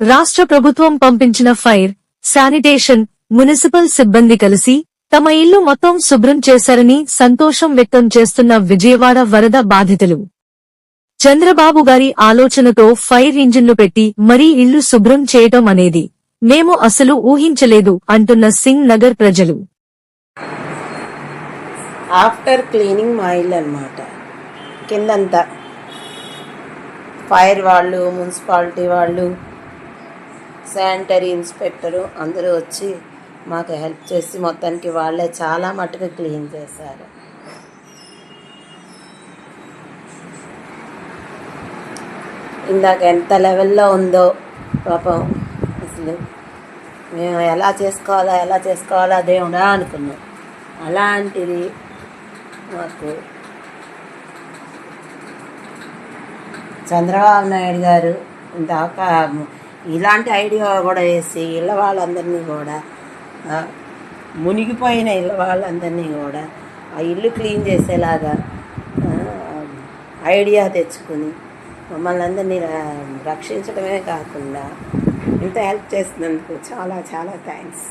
రాష్ట్ర ప్రభుత్వం పంపించిన ఫైర్ శానిటేషన్ మున్సిపల్ సిబ్బంది కలిసి తమ ఇల్లు మొత్తం శుభ్రం చేశారని సంతోషం వ్యక్తం చేస్తున్న విజయవాడ వరద బాధితులు. చంద్రబాబు గారి ఆలోచనతో ఫైర్ ఇంజిన్లు పెట్టి మరీ ఇల్లు శుభ్రం చేయటం అనేది మేము అసలు ఊహించలేదు అంటున్న సింగ్ నగర్ ప్రజలు. ఆఫ్టర్ క్లీనింగ్ మా ఇల్లు అనమాట కిందంతా ఫైర్ వాళ్ళు మున్సిపాలిటీ వాళ్ళు శానిటరీ ఇన్స్పెక్టరు అందరూ వచ్చి మాకు హెల్ప్ చేసి మొత్తానికి వాళ్ళే చాలా మటుకు క్లీన్ చేశారు. ఇందాక ఎంత లెవెల్లో ఉందో పాపం అసలు మేము ఎలా చేసుకోవాలా ఎలా చేసుకోవాలా దేవుడా అనుకున్నాం. అలాంటిది మాకు చంద్రబాబు నాయుడు గారు దాకా ఇలాంటి ఐడియా కూడా వేసి ఇళ్ళ వాళ్ళందరినీ కూడా మునిగిపోయిన ఇళ్ళ వాళ్ళందరినీ కూడా ఆ ఇల్లు క్లీన్ చేసేలాగా ఐడియా తెచ్చుకుని మమ్మల్ని అందరినీ రక్షించడమే కాకుండా ఇంత హెల్ప్ చేసినందుకు చాలా చాలా థ్యాంక్స్.